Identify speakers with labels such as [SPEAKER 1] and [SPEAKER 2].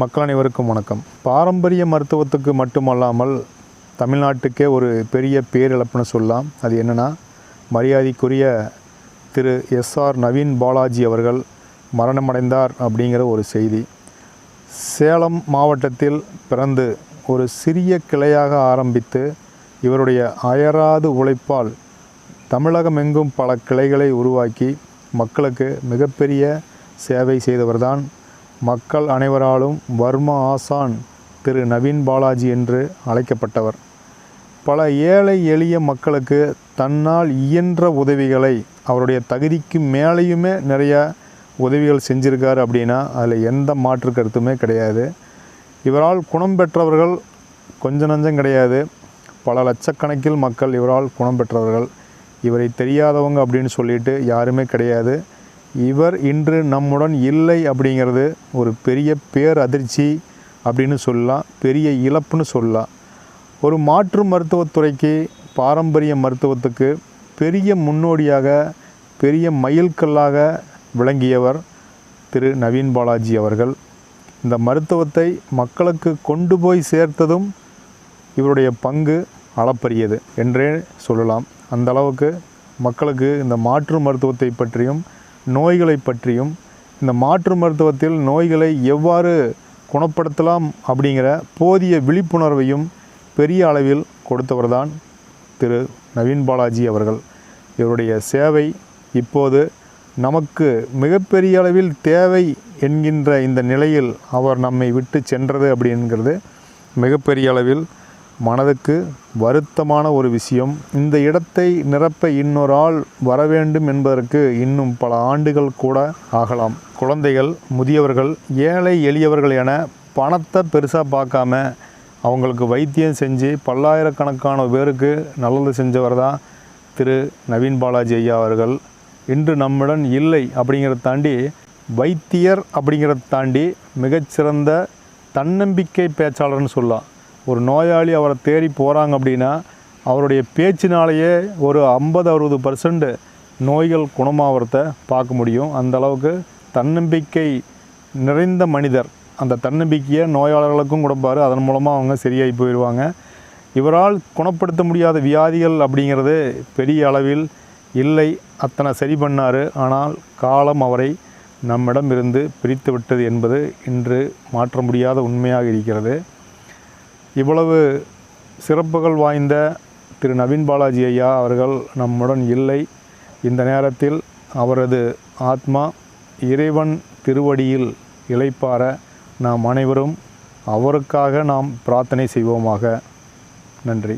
[SPEAKER 1] மக்கள் அனைவருக்கும் வணக்கம். பாரம்பரிய மருத்துவத்துக்கு மட்டுமல்லாமல் தமிழ்நாட்டுக்கே ஒரு பெரிய பேரிழப்புன்னு சொல்லலாம். அது என்னென்னா மரியாதைக்குரிய திரு எஸ்ஆர் நவீன் பாலாஜி அவர்கள் மரணமடைந்தார் அப்படிங்கிற ஒரு செய்தி. சேலம் மாவட்டத்தில் பிறந்து ஒரு சிறிய கிளையாக ஆரம்பித்து இவருடைய அயராது உழைப்பால் தமிழகமெங்கும் பல கிளைகளை உருவாக்கி மக்களுக்கு மிகப்பெரிய சேவை செய்தவர்தான் மக்கள் அனைவராலும் வர்மா ஆசான் திரு நவீன் பாலாஜி என்று அழைக்கப்பட்டவர். பல ஏழை எளிய மக்களுக்கு தன்னால் இயன்ற உதவிகளை அவருடைய தகுதிக்கு மேலேயுமே நிறைய உதவிகள் செஞ்சுருக்கார் அப்படின்னா அதில் எந்த மாற்று கருத்துமே கிடையாது. இவரால் குணம் பெற்றவர்கள் கொஞ்ச நஞ்சம் கிடையாது. பல லட்சக்கணக்கில் மக்கள் இவரால் குணம் பெற்றவர்கள். இவரை தெரியாதவங்க அப்படின்னு சொல்லிட்டு யாருமே கிடையாது. இவர் இன்று நம்முடன் இல்லை அப்படிங்கிறது ஒரு பெரிய பேர் அதிர்ச்சி அப்படின்னு சொல்லலாம் பெரிய இழப்புன்னு சொல்லலாம். ஒரு மாற்று மருத்துவத்துறைக்கு பாரம்பரிய மருத்துவத்துக்கு பெரிய முன்னோடியாக பெரிய மைல்கல்லாக விளங்கியவர் திரு நவீன் பாலாஜி அவர்கள். இந்த மருத்துவத்தை மக்களுக்கு கொண்டு போய் சேர்த்ததும் இவருடைய பங்கு அளப்பரியது என்றே சொல்லலாம். அந்த அளவுக்கு மக்களுக்கு இந்த மாற்று மருத்துவத்தை பற்றியும் நோய்களை பற்றியும் இந்த மாற்று மருத்துவத்தில் நோய்களை எவ்வாறு குணப்படுத்தலாம் அப்படிங்கிற போதிய விழிப்புணர்வையும் பெரிய அளவில் கொடுத்தவர்தான் திரு. நவீன் பாலாஜி அவர்கள். இவருடைய சேவை இப்போது நமக்கு மிகப்பெரிய அளவில் தேவை என்கின்ற இந்த நிலையில் அவர் நம்மை விட்டு சென்றது அப்படிங்கிறது மிகப்பெரிய அளவில் மனதுக்கு வருத்தமான ஒரு விஷயம். இந்த இடத்தை நிரப்ப இன்னொரு ஆள் வர வேண்டும் என்பதற்கு இன்னும் பல ஆண்டுகள் கூட ஆகலாம். குழந்தைகள் முதியவர்கள் ஏழை எளியவர்கள் என பணத்தை பெருசாக பார்க்காம அவங்களுக்கு வைத்தியம் செஞ்சு பல்லாயிரக்கணக்கான பேருக்கு நல்லது செஞ்சவர் தான் திரு. நவீன் பாலாஜி ஐயா அவர்கள். இன்று நம்முடன் இல்லை அப்படிங்கிறத தாண்டி வைத்தியர் அப்படிங்கிறத தாண்டி மிகச்சிறந்த தன்னம்பிக்கை பேச்சாளர்னு சொல்லலாம். ஒரு நோயாளி அவரை தேடி போகிறாங்க அப்படின்னா அவருடைய பேச்சினாலேயே ஒரு ஐம்பது அறுபது பர்சன்ட் நோய்கள் குணமாகிறத பார்க்க முடியும். அந்த அளவுக்கு தன்னம்பிக்கை நிறைந்த மனிதர். அந்த தன்னம்பிக்கையை நோயாளர்களுக்கும் கொடுப்பாரு. அதன் மூலமாக அவங்க சரியாகி போயிடுவாங்க இவரால் குணப்படுத்த முடியாத வியாதிகள் அப்படிங்கிறது பெரிய அளவில் இல்லை. அத்தனை சரி பண்ணார். ஆனால் காலம் அவரை நம்மிடம் இருந்து பிரித்து விட்டது என்பது இன்று மாற்ற முடியாத உண்மையாக இருக்கிறது. இவ்வளவு சிறப்புகள் வாய்ந்த திரு நவீன் பாலாஜி ஐயா அவர்கள் நம்முடன் இல்லை. இந்த நேரத்தில் அவரது ஆத்மா இறைவன் திருவடியில் இழைப்பார நாம் அனைவரும் அவருக்காக நாம் பிரார்த்தனை செய்வோமாக. நன்றி.